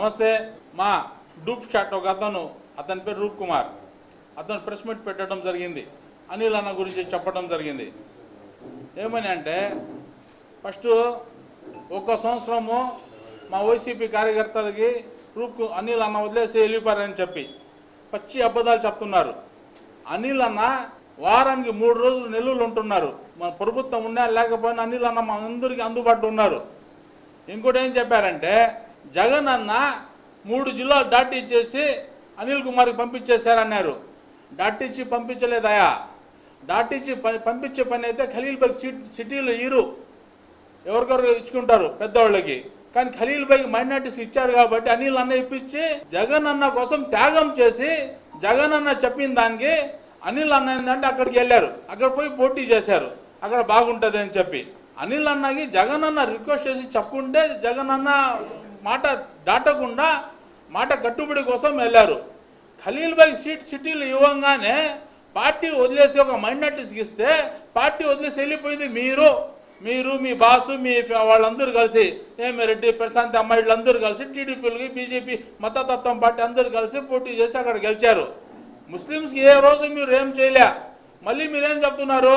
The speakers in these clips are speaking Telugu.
నమస్తే మా డూప్ షాట్ ఒక అతను అతని పేరు రూప్ కుమార్. అతను ప్రెస్ మీట్ పెట్టడం జరిగింది. అనిల్ అన్న గురించి చెప్పడం జరిగింది. ఏమని అంటే ఫస్ట్ ఒక సంవత్సరము మా వైసీపీ కార్యకర్తలకి రూప్ అనిల్ అన్న వదిలేసి వెళ్ళిపోయారని చెప్పి పచ్చి అబద్ధాలు చెప్తున్నారు. అనిల్ అన్న వారానికి మూడు రోజులు నెల్లూరు ఉంటున్నారు. మన ప్రభుత్వం ఉన్నా లేకపోయినా అనిల్ అన్న మా అందరికీ అందుబాటులో ఉన్నారు. ఇంకోటి ఏం చెప్పారంటే జగన్ అన్న మూడు జిల్లాలు దాటిచ్చేసి అనిల్ కుమార్కి పంపించేశారన్నారు. దాటిచ్చి పంపించలేదయా? దాటిచ్చి పంపించే పని అయితే ఖలీల్బర్గ్ సిటీ సిటీలో ఇరు. ఎవరికొరు ఇచ్చుకుంటారు పెద్దవాళ్ళకి. కానీ ఖలీల్ బైక్ మైనార్టీస్ ఇచ్చారు కాబట్టి అనిల్ అన్న ఇప్పించి జగన్ అన్న కోసం త్యాగం చేసి జగన్ అన్న చెప్పిన దానికి అనిల్ అన్న ఏంటంటే అక్కడికి వెళ్ళారు. అక్కడ పోయి పోటీ చేశారు. అక్కడ బాగుంటుంది అని చెప్పి. అనిల్ అన్నకి జగన్ అన్న రిక్వెస్ట్ చేసి చెప్పుకుంటే జగన్ అన్న మాట దాటకుండా మాట కట్టుబడి కోసం వెళ్ళారు. ఖలీల్ బై సీట్ సిటీలు ఇవ్వగానే పార్టీ వదిలేసి ఒక మైనార్టీస్కి ఇస్తే పార్టీ వదిలేసి వెళ్ళిపోయింది మీరు. మీరు మీ బాసు మీ వాళ్ళందరూ కలిసి ఏమి రెడ్డి ప్రశాంత్ అమ్మాయిలు అందరూ కలిసి టీడీపీలకి బీజేపీ మతతత్వం పార్టీ అందరూ కలిసి పోటీ చేసి అక్కడ గెలిచారు. ముస్లిమ్స్కి ఏ రోజు మీరు ఏం చేయలే. మళ్ళీ మీరేం చెప్తున్నారు?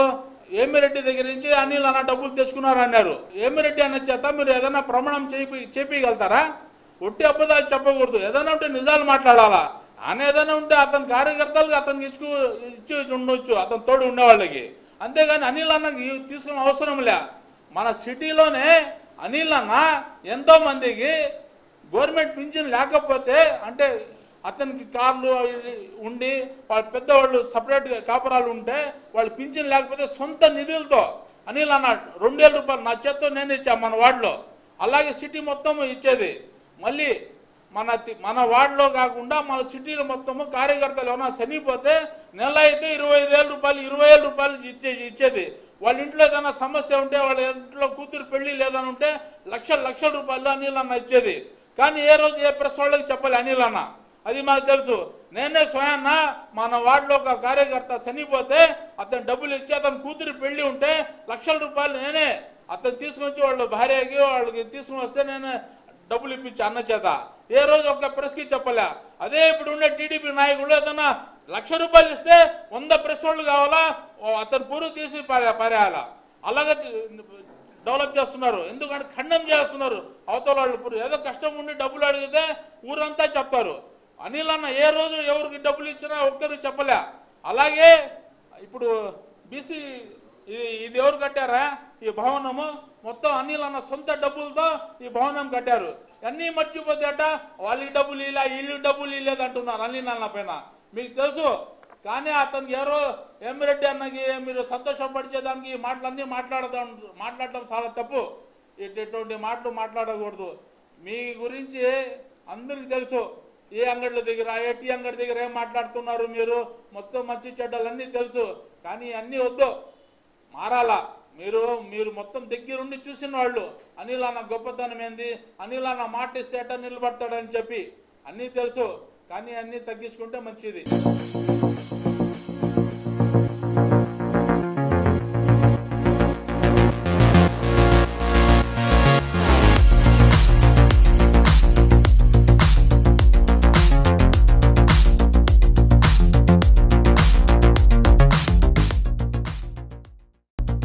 ఏమిరెడ్డి దగ్గర నుంచి అనిల్ అన్న డబ్బులు తెచ్చుకున్నారు అన్నారు. ఏమిరెడ్డి అన్న చేత మీరు ఏదైనా ప్రమాణం చేపి చేపించగలుగుతారా ఒట్టి అబద్ధాలు చెప్పకూడదు. ఏదైనా ఉంటే నిజాలు మాట్లాడాలా? ఆయన ఏదైనా ఉంటే అతని కార్యకర్తలకు అతనికి ఇచ్చుకు ఇచ్చి ఉండొచ్చు. అతని తోడు ఉండేవాళ్ళకి. అంతేగాని అనిల్ అన్న తీసుకునే అవసరం లే. మన సిటీలోనే అనిల్ అన్న ఎంతోమందికి గవర్నమెంట్ పింఛన్ లేకపోతే అంటే అతనికి కార్లు ఉండి వాళ్ళ పెద్దవాళ్ళు సపరేట్గా కాపురాలు ఉంటే వాళ్ళు పింఛన్ లేకపోతే సొంత నిధులతో అనిల్ అన్న రెండు వేల రూపాయలు నా చేత్తో నేను ఇచ్చా మన వార్డులో. అలాగే సిటీ మొత్తం ఇచ్చేది. మళ్ళీ మన మన వార్డులో కాకుండా మన సిటీలో మొత్తము కార్యకర్తలు ఏమైనా చనిపోతే నెల అయితే ఇరవై ఐదు వేల రూపాయలు ఇరవై వేల రూపాయలు ఇచ్చే ఇచ్చేది. వాళ్ళ ఇంట్లో ఏదైనా సమస్య ఉంటే వాళ్ళ ఇంట్లో కూతురు పెళ్ళి లేదని ఉంటే లక్షల లక్షల రూపాయలు అనిల్ అన్న ఇచ్చేది. కానీ ఏ రోజు ఏ ప్రెస్ వాళ్ళకి చెప్పాలి అనిల్ అన్న? అది మాకు తెలుసు. నేనే స్వయాన్న మన వార్డులో ఒక కార్యకర్త చనిపోతే అతను డబ్బులు ఇచ్చి అతని కూతురు పెళ్ళి ఉంటే లక్షల రూపాయలు నేనే. అతను తీసుకొచ్చి వాళ్ళ భార్యకి వాళ్ళకి తీసుకుని వస్తే నేను డబ్బులు ఇప్పించి అన్న చేత. ఏ రోజు ఒక్క ప్రెస్కి చెప్పలే. అదే ఇప్పుడు ఉండే టీడీపీ నాయకుడు ఏదన్నా లక్ష రూపాయలు ఇస్తే వంద ప్రెస్ వాళ్ళు కావాలా? అతను పూర్వ తీసి పారేయాల? అలాగే డెవలప్ చేస్తున్నారు. ఎందుకంటే ఖండం చేస్తున్నారు. అవతల వాళ్ళు ఏదో కష్టం ఉండి డబ్బులు అడిగితే ఊరంతా చెప్తారు. అనిల్ అన్న ఏ రోజు ఎవరికి డబ్బులు ఇచ్చినా ఒక్కరు చెప్పలే. అలాగే ఇప్పుడు బీసీ ఇది ఇది ఎవరు కట్టారా? ఈ భవనము. మొత్తం అనిల్ అన్న సొంత డబ్బులతో ఈ భవనం కట్టారు. అన్నీ మర్చిపోతే వాళ్ళకి డబ్బులు ఇలా వీళ్ళు డబ్బులు ఇవ్వలేదు అంటున్నారు అనిల్ అన్న పైన. మీకు తెలుసు. కానీ అతనికి ఎవరో ఎమ్మిరెడ్డి అన్నకి మీరు సంతోషపరిచేదానికి ఈ మాటలన్నీ మాట్లాడదాం మాట్లాడటం చాలా తప్పు. ఇటువంటి మాటలు మాట్లాడకూడదు. మీ గురించి అందరికీ తెలుసు. ఏ అంగడిల దగ్గర ఏ టీ అంగడి దగ్గర ఏం మాట్లాడుతున్నారు మీరు? మొత్తం మంచి చెడ్డలన్నీ తెలుసు. కానీ అన్నీ వద్దు. మారాలా. మీరు మీరు మొత్తం దగ్గరుండి చూసిన వాళ్ళు అనిల్ అన్న గొప్పతనం ఏంది? అనిల్ అన్న మాట ఇస్తే నిలబడతాడని చెప్పి. అన్నీ తెలుసు. కానీ అన్నీ తగ్గించుకుంటే మంచిది.